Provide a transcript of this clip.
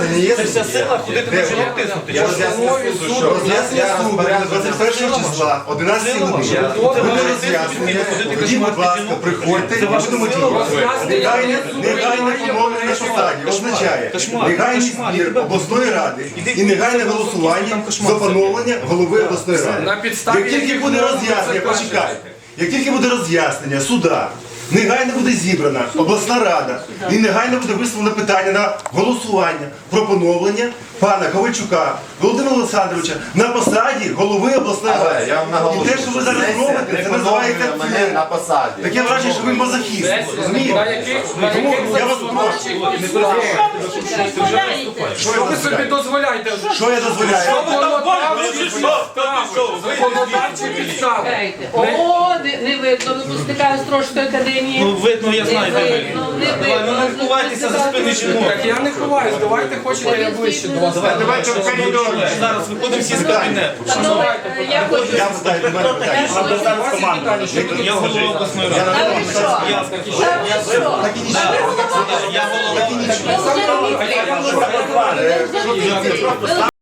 роз'яснення є? Це вся сила ходити воно? жінок тиснути. Я Чи роз'яснення суду, що роз'яснення суду 21 числа, 11 годині. Буде роз'яснення, тоді, будь ласка, приходьте. І будемо діяти. Негайне, негайне поновлення на посаді. Означає негайний збір обласної ради і негайне голосування за поновлення голови обласної ради. Як тільки буде роз'яснення, почекайте, як тільки буде роз'яснення суда, негайно буде зібрана обласна рада і негайно буде висловлено питання на голосування про поновлення пана Ковальчука Володимира Олександровича на посаді голови обласної Але ради. я вам І наголошую, те, що ви зараз сесія робите, не це називається поновлює мене на посаді. Таке враження, що ви мазохіст. Розумієте? Тому я вас прошу, Що ви собі дозволяєте? що я дозволяю? Законодавчі підстави. О, не, не видно, випускника Острожської академії. Ну видно, я знаю, де ви. видно, не Давай, ну видно. не ховайтеся за спини жінок. Так я не ховаюсь, давайте хочете я ближче до вас. Давай, давайте в коридор. Зараз виходимо всі з кабінету. Панове, е, я хочу... Я питаю до мене питання. Я голова обласної ради. А ви що? Я що? Так і нічого. я голова. Не місце. Ви вже не місце.